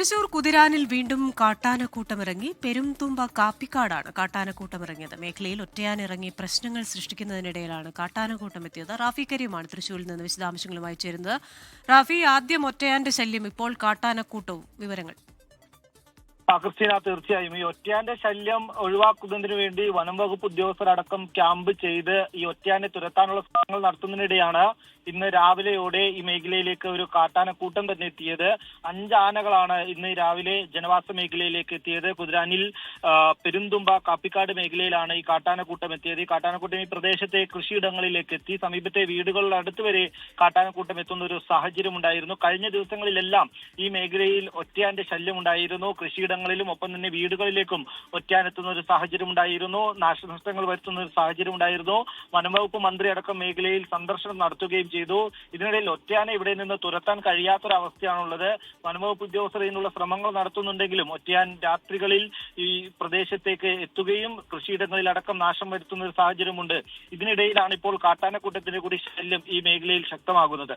തൃശൂർ കുതിരാനിൽ വീണ്ടും കാട്ടാനക്കൂട്ടമിറങ്ങി. പെരുംതുമ്പ കാപ്പിക്കാടാണ് കാട്ടാനക്കൂട്ടമിറങ്ങിയത്. മേഖലയിൽ ഒറ്റയാനിറങ്ങി പ്രശ്നങ്ങൾ സൃഷ്ടിക്കുന്നതിനിടയിലാണ് കാട്ടാനക്കൂട്ടം എത്തിയത് റാഫി കരീമാണ് തൃശൂരിൽ നിന്ന് വിശദാംശങ്ങളുമായി ചേരുന്നത്. റാഫി ആദ്യം ഒറ്റയാന്റെ ശല്യം ഇപ്പോൾ കാട്ടാനക്കൂട്ടവും. വിവരങ്ങൾ. ക്രിസ്റ്റീന തീർച്ചയായും. ഈ ഒറ്റയാന്റെ ശല്യം ഒഴിവാക്കുന്നതിന് വേണ്ടി വനം വകുപ്പ് ഉദ്യോഗസ്ഥരടക്കം ക്യാമ്പ് ചെയ്ത് ഈ ഒറ്റയാനെ തുരത്താനുള്ള ശ്രമങ്ങൾ നടത്തുന്നതിനിടെയാണ് ഇന്ന് രാവിലെയോടെ ഈ മേഖലയിലേക്ക് ഒരു കാട്ടാനക്കൂട്ടം തന്നെ എത്തിയത്. അഞ്ച് ആനകളാണ് ഇന്ന് രാവിലെ ജനവാസ മേഖലയിലേക്ക് എത്തിയത്. കുതിരാനിൽ പെരുന്തുമ്പ കാപ്പിക്കാട് മേഖലയിലാണ് ഈ കാട്ടാനക്കൂട്ടം എത്തിയത്. ഈ കാട്ടാനക്കൂട്ടം ഈ പ്രദേശത്തെ കൃഷിയിടങ്ങളിലേക്ക് എത്തി. സമീപത്തെ വീടുകളുടെ അടുത്ത് വരെ കാട്ടാനക്കൂട്ടം എത്തുന്ന ഒരു സാഹചര്യം ഉണ്ടായിരുന്നു കഴിഞ്ഞ ദിവസങ്ങളിലെല്ലാം ഈ മേഖലയിൽ ഒറ്റയാന്റെ ശല്യം ഉണ്ടായിരുന്നു കൃഷിയിടങ്ങളിലും ഒപ്പം തന്നെ വീടുകളിലേക്കും ഒറ്റാനെത്തുന്ന ഒരു സാഹചര്യം ഉണ്ടായിരുന്നു നാശനഷ്ടങ്ങൾ വരുത്തുന്ന ഒരു സാഹചര്യം ഉണ്ടായിരുന്നു വനംവകുപ്പ് മന്ത്രി അടക്കം മേഖലയിൽ സന്ദർശനം നടത്തുകയും ചെയ്തു. ഇതിനിടയിൽ ഒറ്റയാനെ ഇവിടെ നിന്ന് തുരത്താൻ കഴിയാത്തൊരവസ്ഥയാണുള്ളത്. വനംവകുപ്പ് ഉദ്യോഗസ്ഥർ ഇതിനുള്ള ശ്രമങ്ങൾ നടത്തുന്നുണ്ടെങ്കിലും ഒറ്റയാൻ രാത്രികളിൽ ഈ പ്രദേശത്തേക്ക് എത്തുകയും കൃഷിയിടങ്ങളിൽ അടക്കം നാശം വരുത്തുന്ന ഒരു സാഹചര്യമുണ്ട്. ഇതിനിടയിലാണ് ഇപ്പോൾ കാട്ടാനക്കൂട്ടത്തിന്റെ കൂടി ശല്യം ഈ മേഖലയിൽ ശക്തമാകുന്നത്.